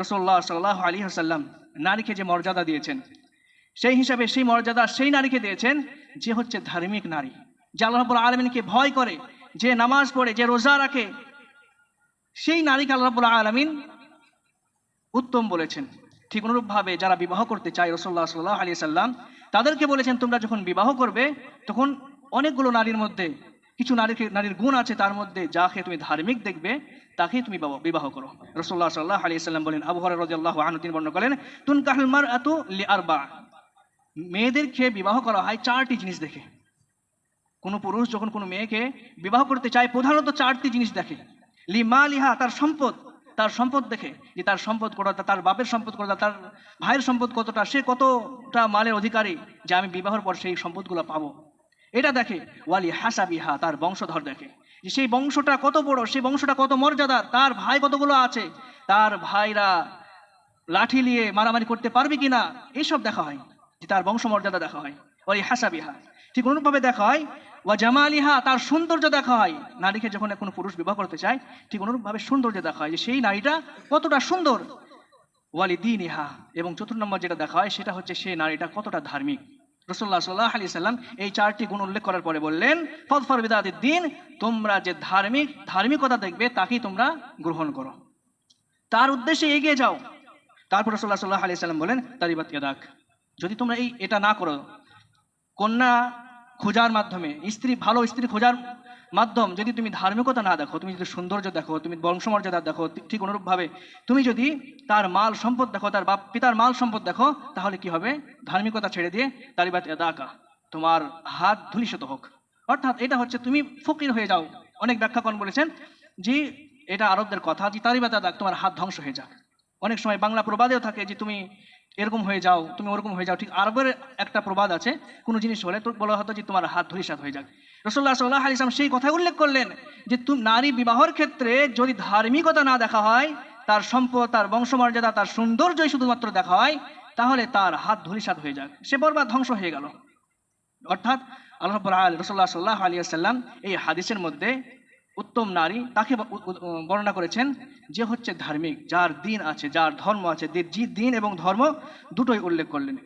রসল্লাহ সাল্লাহ আলী হাসাল্লাম নারীকে যে মর্যাদা দিয়েছেন, সেই হিসাবে সেই মর্যাদা সেই নারীকে দিয়েছেন যে হচ্ছে ধার্মিক নারী। যে আল্লাহ রাব্বুল আলমিনকে ভয় করে, যে নামাজ পড়ে, যে রোজা রাখে, সেই নারীকে আল্লাহ রাব্বুল আলমিন উত্তম বলেছেন। ঠিক অনুরূপভাবে যারা বিবাহ করতে চায় রসল্লাহ সাল্লাহ আলী সাল্লাম তাদেরকে বলেছেন, তোমরা যখন বিবাহ করবে, তখন অনেকগুলো নারীর মধ্যে কিছু নারীর নারীর গুণ আছে, তার মধ্যে যাকে তুমি ধার্মিক দেখবে, তাকেই তুমি বাবা- বিবাহ করো। রসল্লাহ সাল্লাহ আলী সাল্লাম বলেন, আবু রাদিয়াল্লাহু আনহু, তিনি বর্ণনা করেন তুন কাহল মার এত লি আরবা মেয়েদেরকে বিবাহ করা হয় চারটি জিনিস দেখে। কোনো পুরুষ যখন কোনো মেয়েকে বিবাহ করতে চায়, প্রধানত চারটি জিনিস দেখে। লি মা লিহা তার সম্পদ তার সম্পদ দেখে যে তার সম্পদ কতটা, তার বাপের সম্পদ কতটা, তার ভাইয়ের সম্পদ কতটা, সে কতটা মালের অধিকারী যে আমি বিবাহের পর সেই সম্পদগুলো পাবো। এটা দেখে, ওয়ালি হাসা বিহা তার বংশধর দেখে। যে সেই বংশটা কত বড়, সেই বংশটা কত মর্যাদা, তার ভাই কতগুলো আছে, তার ভাইরা লাঠি নিয়ে মারামারি করতে পারবে কিনা এইসব দেখা হয় যে তার বংশমর্যাদা দেখা হয় ওই হাসাবিহা। ঠিক অনুরূপভাবে দেখা হয়, ওয়া জামালিহা, তার সৌন্দর্য দেখা হয়। নারীকে যখন কোনো পুরুষ বিবাহ করতে চায়, ঠিক অনুরূপভাবে সৌন্দর্য দেখা হয় যে সেই নারীটা কতটা সুন্দর। ওয়ালি দিন ইহা এবং চতুর্থ নম্বর যেটা দেখা হয়, সেটা হচ্ছে সেই নারীটা কতটা ধার্মিক। রসল্লাহ সাল্লাহ আলি সাল্লাম এই চারটি গুণ উল্লেখ করার পরে বললেন ফদফর বিদাতির দিন, তোমরা যে ধার্মিক, ধার্মিকতা দেখবে তাকেই তোমরা গ্রহণ করো। তার উদ্দেশ্যে এগিয়ে যাও। তারপর রসুল্লাহ সাল্লাহ আলি সাল্লাম বলেন তারিবাত ইয়াদাক, যদি তোমরা এই, এটা না করো, কন্যা খোঁজার মাধ্যমে, স্ত্রী, ভালো স্ত্রী খোঁজার মাধ্যম যদি তুমি ধার্মিকতা না দেখো, তুমি যদি সৌন্দর্য দেখো, তুমি বংশমর্যাদা দেখো, ঠিক- অনুরূপভাবে তুমি যদি তার মাল সম্পদ দেখো, তার বাপ পিতার মাল সম্পদ দেখো, তাহলে কি হবে? ধার্মিকতা ছেড়ে দিয়ে তারিবাত ইয়াদাকা তোমার হাত ধুলিশত হোক। অর্থাৎ এটা হচ্ছে তুমি ফকির হয়ে যাও। অনেক ব্যাখ্যা ব্যাখ্যাকরণ বলেছেন যে এটা আরবদের কথা যে তারিবাত ইয়াদাক তোমার হাত ধ্বংস হয়ে যাক। অনেক সময় বাংলা প্রবাদেও থাকে যে তুমি এরকম হয়ে যাও, তুমি ওরকম হয়ে যাও, ঠিক আরবের একটা প্রবাদ আছে, কোনো জিনিস হলে তো বলা হতো যে তোমার হাত ধরিসাত হয়ে যাক। রসল্লাহ সাল্লাহ আলি ইসলাম সেই কথা উল্লেখ করলেন যে তুমি নারী বিবাহর ক্ষেত্রে যদি ধার্মিকতা না দেখা হয়, তার সম্পদ, তার বংশমর্যাদা, তার সৌন্দর্যই শুধুমাত্র দেখা হয়, তাহলে তার হাত ধরিসাত হয়ে যাক। সে বরবাদ ধ্বংস হয়ে গেল। অর্থাৎ আল্লাহ রসল্লাহ সাল্লাহ আলিয়া সাল্লাম এই হাদিসের মধ্যে উত্তম নারী, তাকে বর্ণনা করেছেন যে হচ্ছে ধার্মিক, যার দিন আছে, যার ধর্ম আছে যে দিন এবং ধর্ম দুটোই উল্লেখ করলেন।